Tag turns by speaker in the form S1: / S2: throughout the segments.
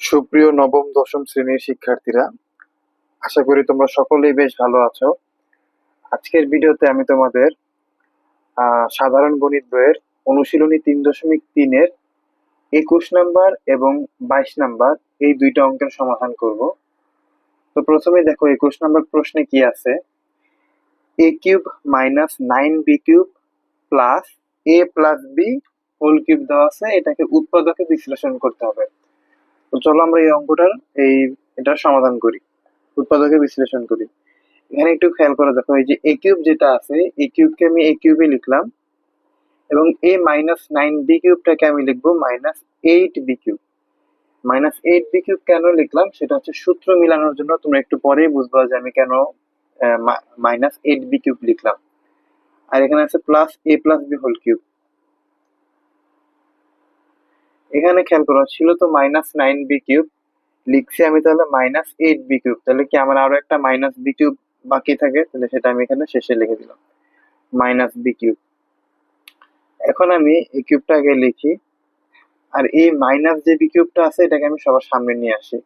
S1: সুপ্রিয় নবম, দশম শ্রেণির শিক্ষার্থীরা, আশা করি তোমরা সকলেই বেশ ভালো আছো। আজকের ভিডিওতে আমি তোমাদের সাধারণ গণিত বইয়ের অনুশীলনী তিন দশমিক তিনের একুশ নাম্বার এবং বাইশ নাম্বার এই দুইটা অঙ্কের সমাধান করব। তো প্রথমে দেখো, একুশ নাম্বার প্রশ্নে কি আছে? A cube minus nine B cube plus A plus B whole cube দেওয়া আছে, এটাকে উৎপাদকে বিশ্লেষণ করতে হবে। তো চলো আমরা এই অঙ্কটার এই এটা সমাধান করি উৎপাদকে বিশ্লেষণ করি। এখানে একটু খেয়াল করে দেখো, এই যে এ কিউব যেটা আছে এ কিউবকে আমি এ কিউবে লিখলাম এবং এ মাইনাস নাইন বি কিউবটাকে আমি লিখব minus eight B cube minus eight B cube কেন লিখলাম? সেটা হচ্ছে সূত্র মিলানোর জন্য, তোমরা একটু পরেই বুঝবা যে আমি কেন মাইনাস এইট বি কিউব লিখলাম। আর এখানে আছে plus A plus B whole cube এখানে খেয়াল করো, ছিল তো মাইনাস নাইন বি কিউব লিখছি আমি তাহলে মাইনাস এইট বি কিউব তাহলে কি আমার আরও একটা মাইনাস বি কিউব বাকি থাকে? তাহলে সেটা আমি এখানে শেষে লিখে দিলাম মাইনাস বি কিউব এখন আমি এই কিউবটা আগে লিখি, আর এই মাইনাস যে বি কিউবটা আছে, এটাকে আমি সবার সামনে নিয়ে আসি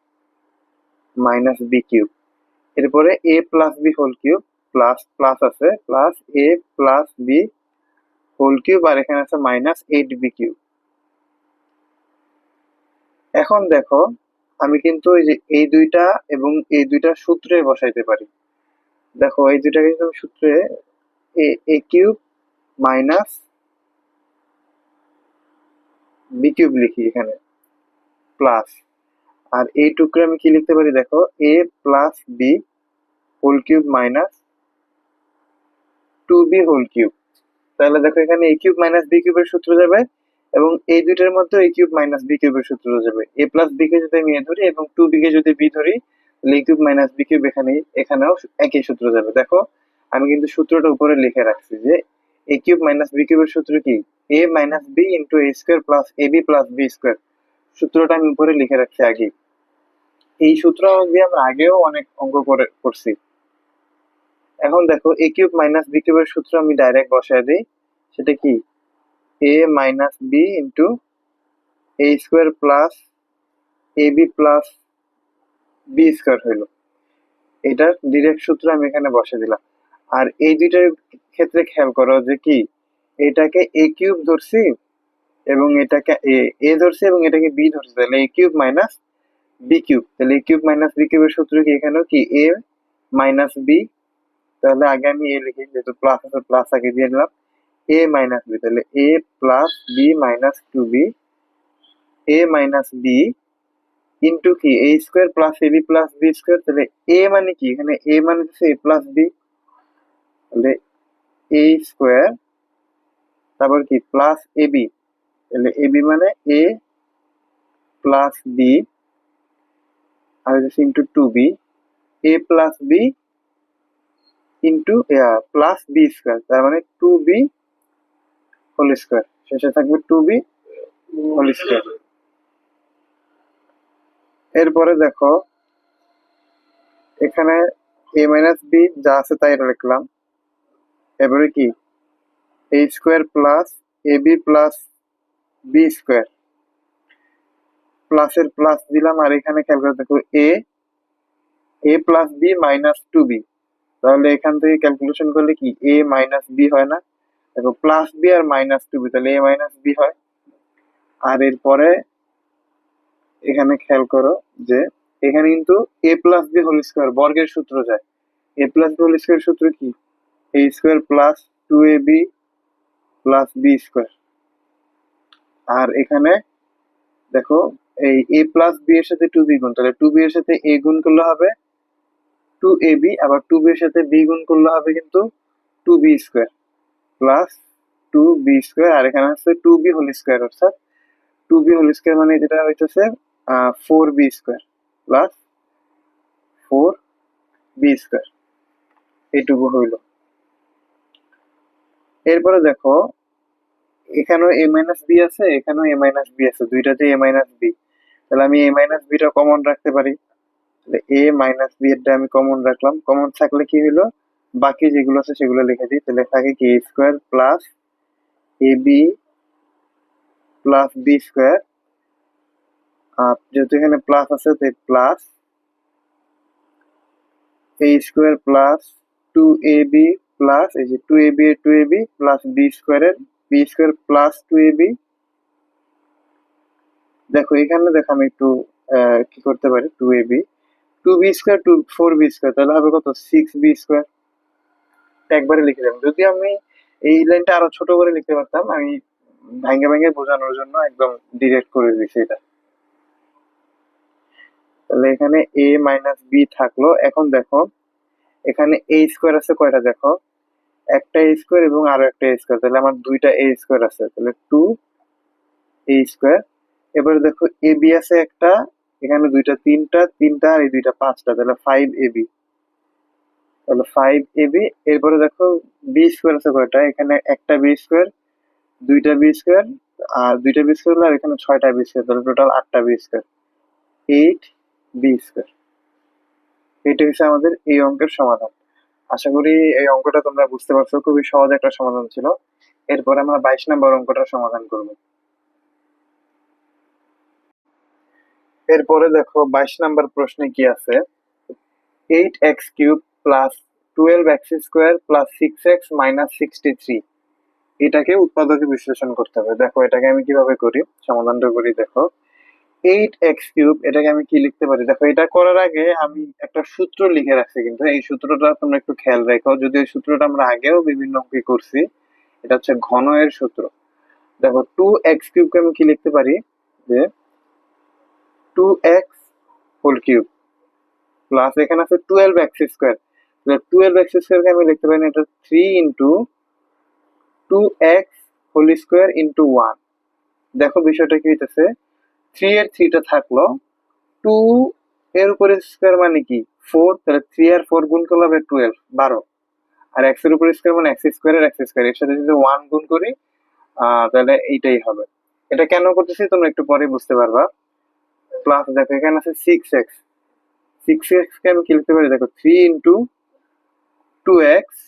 S1: মাইনাস বি কিউব এরপরে A plus B whole cube plus plus আছে plus A plus B whole cube আর এখানে আছে মাইনাস এইট বি কিউব এখন দেখো, আমি কিন্তু এই যে এই দুইটা এবং এই দুইটা সূত্রে বসাইতে পারি। দেখো, এই দুইটাকে কিন্তু আমি সূত্রে A A cube minus B cube লিখি এখানে, প্লাস। আর এই টুকরে আমি কি লিখতে পারি? দেখো, A plus B whole cube minus two B whole cube. তাহলে দেখো এখানে এ কিউব মাইনাস বি কিউবের সূত্র যাবে এবং এই দুইটার মধ্যে এ কিউব মাইনাস বি কিউবের সূত্র যাবে। এ প্লাস বি কে যদি আমি এ ধরি এবং টু বি কে যদি বি ধরি, তাহলে A cube minus B cube এখানে, এখানেও একই সূত্র যাবে। দেখো, আমি কিন্তু সূত্রটা উপরে লিখে রাখছি যে এ কিউব মাইনাস বি কিউবের সূত্র কি? A minus B into A square plus A B plus B square সূত্রটা আমি উপরে লিখে রাখছি আগে। এই সূত্র দিয়ে আমরা আগেও অনেক অঙ্ক করে, করছি। এখন দেখো এ কিউব মাইনাস বি কিউবের সূত্র আমি ডাইরেক্ট বসায় দিই। সেটা কি? A minus B into A square plus A B plus B square হইল। এটার ডিরেক্ট সূত্র আমি এখানে বসে দিলাম। আর এই দুইটার ক্ষেত্রে খেয়াল করো যে কি, এটাকে এ কিউব ধরছি এবং এটাকে এ এ ধরছি এবং এটাকে বি ধরছি। তাহলে A cube minus B cube তাহলে এ কিউব মাইনাস বি কিউবের সূত্র কি এখানেও কি? এ মাইনাস বি তাহলে আগে আমি এ লিখি, যেহেতু প্লাস আছে প্লাস আগে দিয়ে দিলাম। এ মাইনাস বি তাহলে A plus B minus two B A minus B into কি? A square plus A B plus B square তাহলে এ মানে কি? এখানে এ মানে হচ্ছে এ প্লাস বি তাহলে এ স্কোয়ার তারপর কি? প্লাস এ বি তাহলে এ বি মানে এ প্লাস বি আর হচ্ছে into two B A plus B into plus B square তার মানে টু বি হোল স্কোয়ার শেষে থাকবে টু বি হোল স্কোয়ার এরপরে দেখো, এখানে এ মাইনাস বি যা আছে তাই লিখলাম। এবারে কি? A square plus A B plus B square প্লাসের প্লাস দিলাম, আর এখানে খেয়াল করে দেখো A A plus B minus two B তাহলে এখান থেকে ক্যালকুলেশন করলে কি? এ মাইনাস বি হয় না। দেখো প্লাস বি আর মাইনাস টু বি তাহলে এ মাইনাস বি হয়। আর এরপরে এখানে খেয়াল করো যে এখানে কিন্তু A plus B whole square বর্গের সূত্র যায়। A plus B whole square সূত্র কি? A square plus two A B plus B square আর এখানে দেখো এই এ প্লাস বি এর সাথে টু বি গুণ, তাহলে টু বি এর সাথে এ গুণ করলে হবে টু এ বি আবার টু বি এর সাথে বি গুণ করলে হবে কিন্তু two B square plus two B square আর এখানে হচ্ছে টু বি হোল স্কোয়ার অর্থাৎ টু বি হোল স্কোয়ার মানে যেটা হইতেছে four B square plus four B square এইটুকু হইল। এরপরে দেখো, এখানেও এ মাইনাস বি আছে, এখানেও এ মাইনাস বি আছে দুইটাতে এ মাইনাস বি তাহলে আমি এ মাইনাস বিটা কমন রাখতে পারি। এ মাইনাস বি এরটা আমি কমন রাখলাম। কমন থাকলে কি হলো বাকি যেগুলো আছে সেগুলো লিখে দিই। তাহলে থাকে কি square plus A B plus B square আর যেহেতু এখানে প্লাস আছে, তাই plus A square plus two A B plus এই যে two A B two A B plus B স্কোয়ারের B square plus two A B দেখো, এখানে দেখো আমি একটু কি করতে পারি? Two A B two B square two four B square তাহলে হবে কত? সিক্স বি স্কোয়ার একবারে লিখে দিলাম যদি আমি এই লাইনটা আরও ছোট করে লিখতে পারতাম, আমি ভাঙ্গে ভাঙ্গে বোঝানোর জন্য একদম ডিরেক্ট করে দিয়েছি এটা। তাহলে এখানে এ মাইনাস বি থাকল। এখন দেখো, এখানে এ স্কোয়ার আছে কয়টা দেখো? একটা এ স্কোয়ার এবং আরও একটা এ স্কোয়ার তাহলে আমার দুইটা এ স্কোয়ার আছে। তাহলে টু এ স্কোয়ার এবার দেখো এ বি আছে একটা, এখানে দুইটা তিনটা তিনটা আর এই দুইটা পাঁচটা। তাহলে ফাইভ এ বি তাহলে ফাইভ এ বি এরপরে দেখো বি স্কোয়ার আছে কয়টা? এখানে একটা বি স্কোয়ার দুইটা বি স্কোয়ার আর দুইটা বি স্কোয়ার আর এখানে ছয়টা বি স্কোয়ার তাহলে টোটাল আটটা B square eight B square এটা হচ্ছে আমাদের এই অঙ্কের সমাধান। আশা করি এই অঙ্কটা তোমরা বুঝতে পারছ, খুবই সহজ একটা সমাধান ছিল। এরপর আমরা বাইশ নম্বর অঙ্কটার সমাধান করব। এরপরে দেখো বাইশ নম্বর প্রশ্নে কি আছে? Eight X cube plus twelve X square plus six X minus sixty three এটাকে উৎপাদকে বিশ্লেষণ করতে হবে। দেখো, এটাকে আমি কীভাবে করি? সমাধানটা করি, দেখো। এইট এক্স কিউব এটাকে আমি কি লিখতে পারি? দেখো, এটা করার আগে আমি একটা সূত্র লিখে রাখছি কিন্তু। এই সূত্রটা তোমরা একটু খেয়াল রেখো। যদি এই সূত্রটা আমরা আগেও বিভিন্ন অঙ্কে করছি, এটা হচ্ছে ঘন এর সূত্র। দেখো টু এক্স কিউবকে আমি কি লিখতে পারি? যে two X whole cube plus এখানে আছে twelve X square twelve X স্কোয়ারকে আমি লিখতে পারি এটা three into two X whole square into one দেখো বিষয়টা কি হইতেছে? থ্রি এর থ্রিটা থাকল। টু এর উপরে স্কোয়ার মানে কি? ফোর তাহলে থ্রি আর ফোর গুণ করলে হবে টুয়েলভ বারো। আর এক্সের উপরে স্কোয়ার মানে এক্স স্কোয়ার এক্স স্কোয়ার এর সাথে যদি ওয়ান গুণ করি তাহলে এইটাই হবে। এটা কেন করতেছি তোমরা একটু পরে বুঝতে পারবা। প্লাস দেখো এখানে আছে সিক্স এক্স সিক্স এক্স কে আমি কি লিখতে পারি? দেখো থ্রি ইন্টু টু এক্স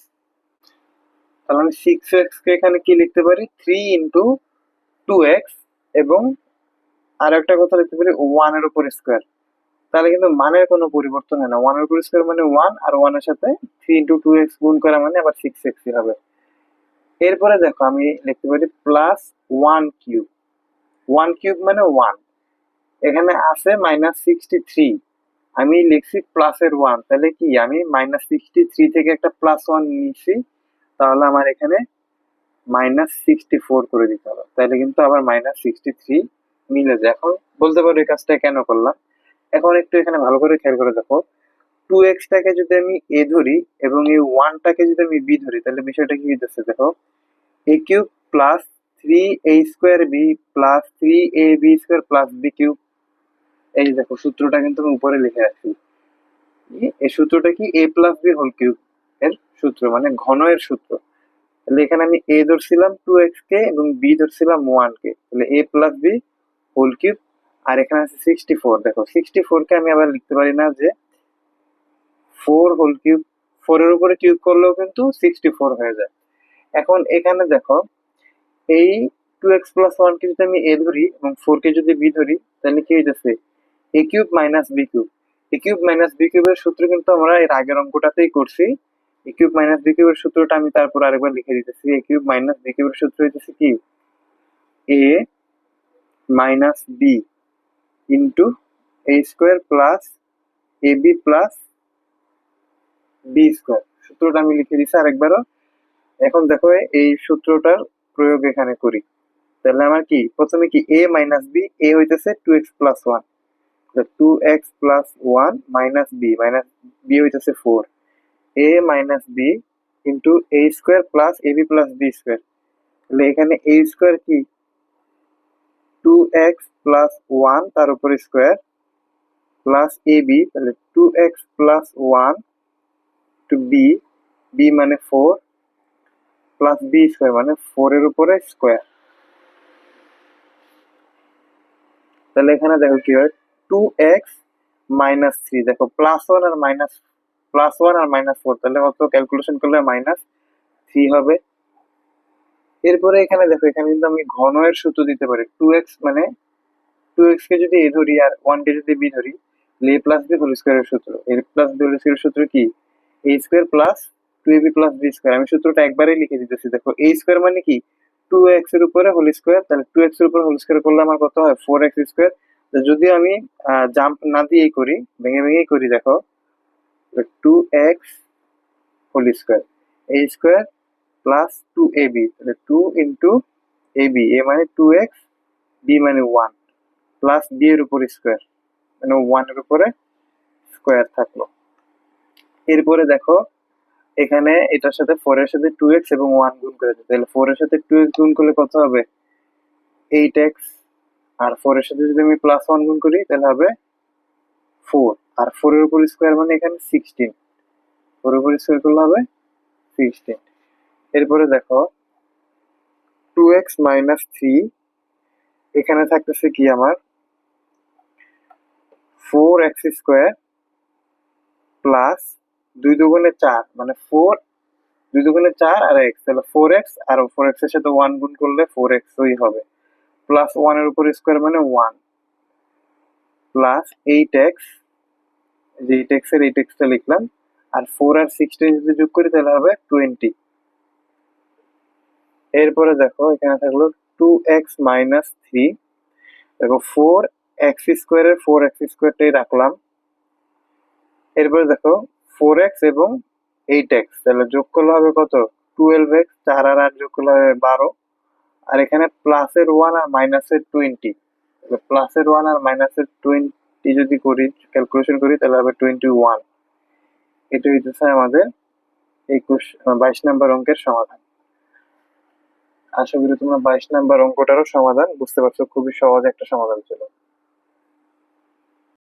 S1: তাহলে আমি সিক্স এক্স কে এখানে কি লিখতে পারি? থ্রি ইন্টু টু এক্স এবং আর একটা কথা লিখতে পারি ওয়ানের উপর স্কোয়ার তাহলে কিন্তু মানের কোনো পরিবর্তন হয় না। ওয়ানের উপর স্কোয়ার মানে ওয়ান আর ওয়ানের সাথে থ্রি ইন্টু টু এক্স গুণ করা মানে আবার সিক্স এক্স হবে। এরপরে দেখো আমি লিখতে পারি plus one cube one cube মানে ওয়ান এখানে আছে মাইনাস সিক্সটি থ্রি আমি লিখছি প্লাসের ওয়ান তাহলে কি? আমি মাইনাস সিক্সটি থ্রি থেকে একটা প্লাস ওয়ান নিয়েছি, তাহলে আমার এখানে মাইনাস সিক্সটি ফোর করে দিতে হবে। তাহলে কিন্তু আবার মাইনাস সিক্সটি থ্রি মিলে যায়। এখন বলতে পারো এই কাজটা কেন করলাম? এখন একটু এখানে ভালো করে খেয়াল করে দেখো। টু এক্সটাকে যদি আমি এ ধরি এবং এই ওয়ানটাকে যদি আমি বি ধরি, তাহলে বিষয়টা কি হইতেছে দেখো? A cube plus three A square B plus three A B square plus B cube এই যে দেখো, সূত্রটা কিন্তু আমি উপরে লিখে রাখছি। এই সূত্রটা কি? A plus B whole cube এর সূত্র মানে ঘন এর সূত্র। তাহলে এখানে আমি এ ধরছিলাম টু এক্স কে এবং বি ধরছিলাম ওয়ান কে তাহলে A plus B whole cube আর এখানে আছে সিক্সটি ফোর দেখো সিক্সটি ফোর কে আমি আবার লিখতে পারি না যে ফোর হোল কিউব ফোর এর উপরে কিউব করলেও কিন্তু সিক্সটি ফোর হয়ে যায়। এখন এখানে দেখো, এই টু এক্স প্লাস ওয়ান কে যদি আমি এ ধরি এবং ফোর কে যদি বি ধরি, তাহলে কি হইতেছে? A cube minus B cube A cube minus B কিউবের সূত্র কিন্তু আমরা এর আগের অঙ্কটাতেই করছি। এ কিউব মাইনাস বি কিউবের সূত্রটা আমি তারপর আরেকবার লিখে দিতেছি। এ কিউব মাইনাস বি কিউবের সূত্র হইতেছে কি? A minus B into A square plus A B plus B square সূত্রটা আমি লিখে দিচ্ছি আরেকবারও। এখন দেখো এই সূত্রটার প্রয়োগ এখানে করি। তাহলে আমার কি? প্রথমে কি এ মাইনাস বি এ হইতেছে two X plus one two X plus one minus B minus B হইতেছে four A minus B into A square plus A B plus B square তাহলে এখানে এ স্কোয়ার কি? Two X plus one তার উপর square plus A B তাহলে two X plus one two B B মানে four plus B square মানে four এর উপরে স্কোয়ার তাহলে এখানে দেখো কি হয়? টু এক্স মাইনাস থ্রি দেখো প্লাস ওয়ান আর মাইনাস প্লাস ওয়ান আর মাইনাস ফোর তাহলে কত? ক্যালকুলেশন করলে মাইনাস থ্রি হবে। এরপরে এখানে দেখো, এখানে কিন্তু আমি ঘন এর সূত্র দিতে পারি। টু এক্স মানে টু এক্স কে যদি এ ধরি আর ওয়ান কে যদি বি ধরি এ প্লাস বি হোল স্কোয়ারের সূত্র। এ প্লাস বি হোল স্কোয়ারের সূত্র কি? A square plus two A B plus B square আমি সূত্রটা একবারেই লিখে দিতেছি। দেখো এ স্কোয়ার মানে কি? টু এক্সের উপরে হোল স্কোয়ার তাহলে টু এক্সের উপরে হোল স্কোয়ার করলে আমার কত হয়? ফোর এক্স স্কোয়ার যদি আমি জাম্প না দিয়েই করি, ভেঙে ভেঙেই করি, দেখো two X whole square A square plus two A B তাহলে two into A B A মানে টু এক্স বি মানে ওয়ান প্লাস বি এর উপর স্কোয়ার মানে ওয়ানের উপরে স্কোয়ার থাকল। এরপরে দেখো, এখানে এটার সাথে ফোর এর সাথে টু এক্স এবং ওয়ান গুণ করে দিতে তাহলে ফোর এর সাথে টু এক্স গুণ করলে কত হবে? এইট এক্স আর ফোর এর সাথে যদি আমি প্লাস ওয়ান গুণ করি, তাহলে হবে ফোর আর ফোর এর উপর স্কোয়ার মানে এখানে সিক্সটিন ফোর এর উপর স্কোয়ার করলে হবে সিক্সটিন এরপরে দেখো টু এক্স মাইনাস থ্রি এখানে থাকতেছে কি আমার? ফোর এক্স স্কোয়ার প্লাস দুই দুগুণে চার মানে ফোর দুই দুগুণে চার আর এক্স তাহলে ফোর এক্স আর ফোর এক্সের সাথে ওয়ান গুণ করলে ফোর এক্সই হবে। প্লাস ওয়ানের উপর স্কোয়ার মানে ওয়ান প্লাস এইট এক্স যে এইট এক্সের এইট এক্সটা লিখলাম, আর ফোর আর সিক্সটিন যদি যোগ করি তাহলে হবে টোয়েন্টি এরপরে দেখো, এখানে থাকল টু এক্স মাইনাস থ্রি দেখো ফোর এক্স স্কোয়ারের ফোর এক্স স্কোয়ারটাই রাখলাম। এরপরে দেখো ফোর এক্স এবং এইট এক্স তাহলে যোগ করলে হবে কত? টুয়েলভ এক্স চার আর আট যোগ করলে হবে বারো। আর এখানে প্লাসের ওয়ান আর মাইনাসের টোয়েন্টি তাহলে প্লাসের ওয়ান আর মাইনাসের টোয়েন্টি যদি করি ক্যালকুলেশন করি, তাহলে হবে টোয়েন্টি ওয়ান এটা হইতেছে আমাদের একুশ বাইশ নাম্বার অঙ্কের সমাধান। আশা করি তোমরা বাইশ নাম্বার অঙ্কটারও সমাধান বুঝতে পারছ, খুবই সহজ একটা সমাধান ছিল।